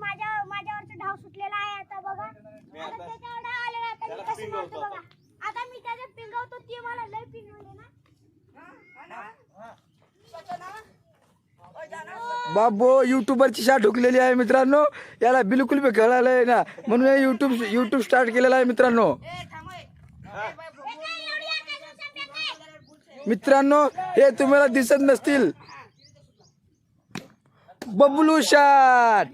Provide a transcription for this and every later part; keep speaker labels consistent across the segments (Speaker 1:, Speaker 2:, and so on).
Speaker 1: माझ्या माझ्यावरचा डाव सुटलेला आहे आता बघा. आता त्याच्यावर डाव आलेला आता मी कसं मारतो बघा. आता मी त्याच्यात पिंगवतो ते मला लय पिंगवले ना.
Speaker 2: बाबो युट्यूबरची शाट ठोकलेली आहे मित्रांनो. याला बिलकुल बी कळालंय ना म्हणून युट्यूब युट्यूब स्टार्ट केलेलं आहे मित्रांनो. मित्रांनो हे तुम्हाला दिसत नसतील. बबलू शाट.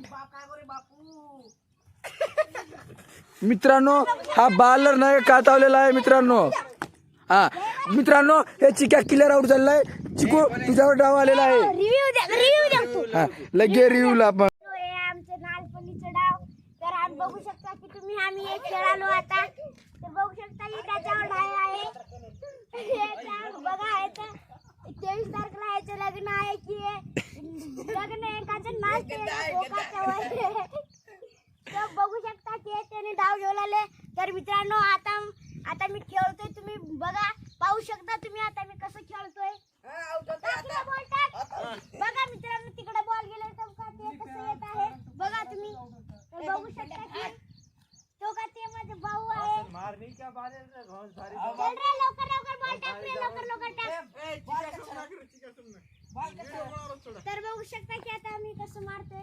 Speaker 2: मित्रांनो हा बालर नाही कातावलेला आहे मित्रांनो. हा मित्रांनो हे चिक्या किल्लर आउट झालेला आहे. चिकू तुझ्यावर डाव आलेला आहे.
Speaker 1: रिव्ह्यू द्या रिव्ह्यू द्या. तू
Speaker 2: हा लगे रिव्ह्यूला आपण.
Speaker 1: हे आमचे नालपल्लीचं डाव. तर आम्ही बघू शकता की तुम्ही आम्ही एक खेळालो आता. तर बघू शकता की त्याच्यावर आहे हे त्या- बघा आहे तर तेवीस तारखेला याचं लग्न आहे की हे लग्न एकाचं नाच तर बघू शकता की त्याने डाव ठेवलेले तर मित्रांनो आता आता मी खेळतोय तुम्ही बघा. पाहू शकता तुम्ही आता मी कसं खेळतोय. बघा मित्रांनो तिकडे बॉल गेले तर का? ते कसं येत आहे? बघा तुम्ही. बघू शकता की तो का ते माझे भाऊ आहे. चल रे लवकर लवकर बॉल टाक रे लवकर लवकर टाक. तर बघू शकता की आता मी कसं मारतोय.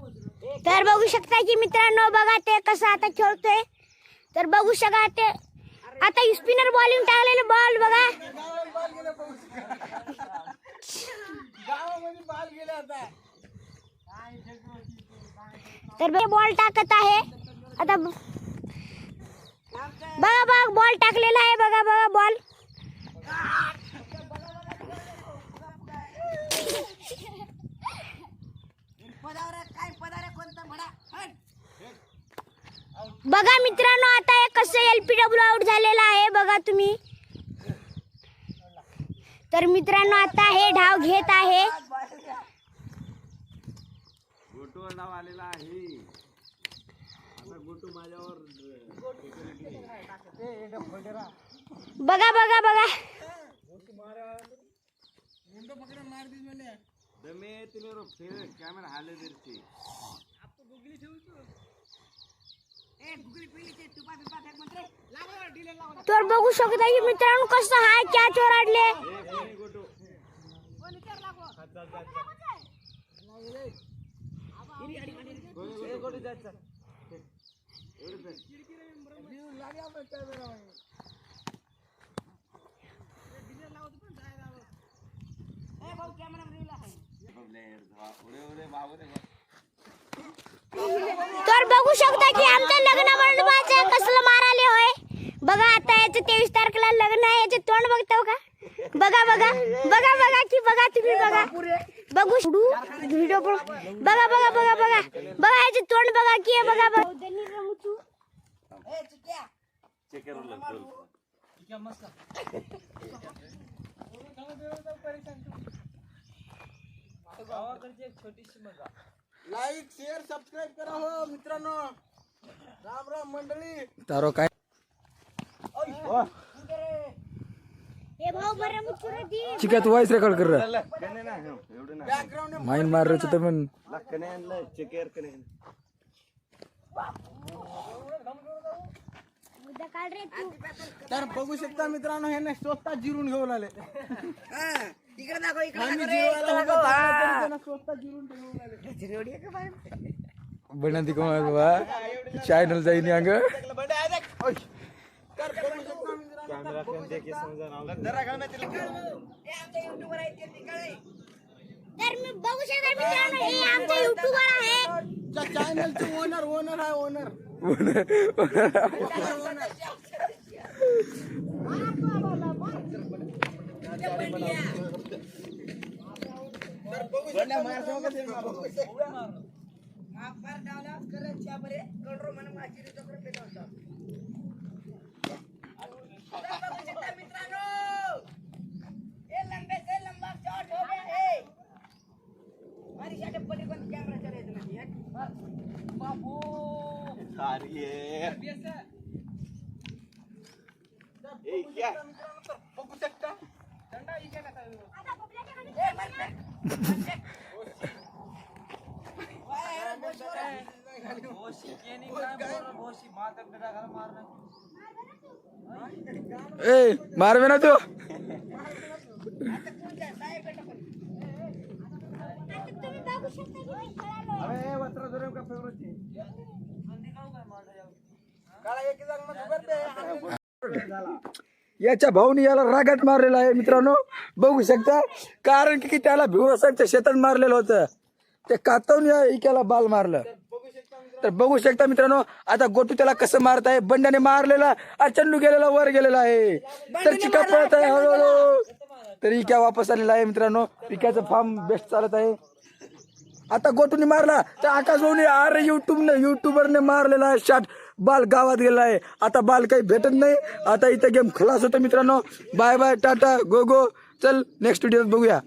Speaker 1: तर बघू शकता की मित्रांनो बघा ते कसं आता खेळतोय. तर बघू शकता ते आता स्पिनर बॉलिंग टाकलेले बॉल बघा. तर बॉल टाकत आहे. आता बघा बघा बॉल टाकलेला आहे. बघा बघा बॉल बघा मित्रांनो आता हे कसं एलपीडब्ल्यू आउट झालेलं आहे बघा तुम्ही. तर मित्रांनो आता हे डाव घेत आहे.
Speaker 3: गोटूवर नाव आलेला आहे. आता गोटू माझ्यावर
Speaker 1: बघा बघा बघा.
Speaker 3: दमे तिने रो फिर कॅमेरा हाले दिरची
Speaker 1: तर बघू शकता की मित्रांनो कसं हाय कॅच वर आडले तर बघू शकता की आमच्या लग्न मंडपाचं कसलं माराले होय. बघा आता याचं तेवीस तारखेला लग्न आहे याचे तोंड बघतो का? बघा बघा बघा बघा की बघा तुम्ही बघा. बघू व्हिडिओ बघा. बघा बघा बघा बघा. याचे तोंड बघा की हे बघा बघा.
Speaker 3: मजा.
Speaker 4: लाईक शेअर सबस्क्राईब करा हो मित्रांनो. राम राम मंडळी.
Speaker 2: तारो काय? चिक्या तू वाईस रेकॉर्ड कर. रहा
Speaker 3: कने ना हो, एवढं ना
Speaker 4: बॅकग्राऊंड
Speaker 2: माइंड मार रहे तर पण
Speaker 3: कने आणलं चेकर
Speaker 4: तर बघू शकता मित्रांनो हे ना स्वतः जिरून घेऊन आले
Speaker 5: इकडे दाखव
Speaker 4: स्वतः जिरून घेऊन आले
Speaker 2: बनती कमाल बाबा चॅनल जाईन अंग.
Speaker 4: तर बघू शकता. मित्रांनो
Speaker 3: कॅमेरा
Speaker 1: मी बघू शकता हे आमचे युट्यूबर आहे.
Speaker 4: चॅनलचे ओनर ओनर आहे ओनर
Speaker 5: डावला लंबा हो गया है पण बाबू
Speaker 3: अरे ए क्या
Speaker 4: बघू शकता
Speaker 5: दंडा इथे नका येऊ.
Speaker 2: याच्या भाऊनी याला रागात मारलेला आहे मित्रांनो. बघू शकता. कारण की त्याला भिवसाहेबच्या शेतात मारलेलं होतं. ते कातवून या इक्याला बाल मारलं. तर बघू शकता मित्रांनो आता गोटू त्याला कसं मारत आहे? बंड्याने मारलेला अचंडू गेलेला वर गेलेला आहे. तर चिका पळत आहे हळूहळू. तर इक्या वापस आलेला आहे मित्रांनो. इक्याचं फार्म बेस्ट चालत आहे. आता गोटूने मारला. तर आकाश अरे युट्यूबने युट्यूबरने मारलेला आहे शॉट बाल गावात गेला आहे आता बाल काही भेटत नाही. आता इथं गेम खलास होतं मित्रांनो. Bye bye tata go go चल नेक्स्ट व्हिडिओ बघूया.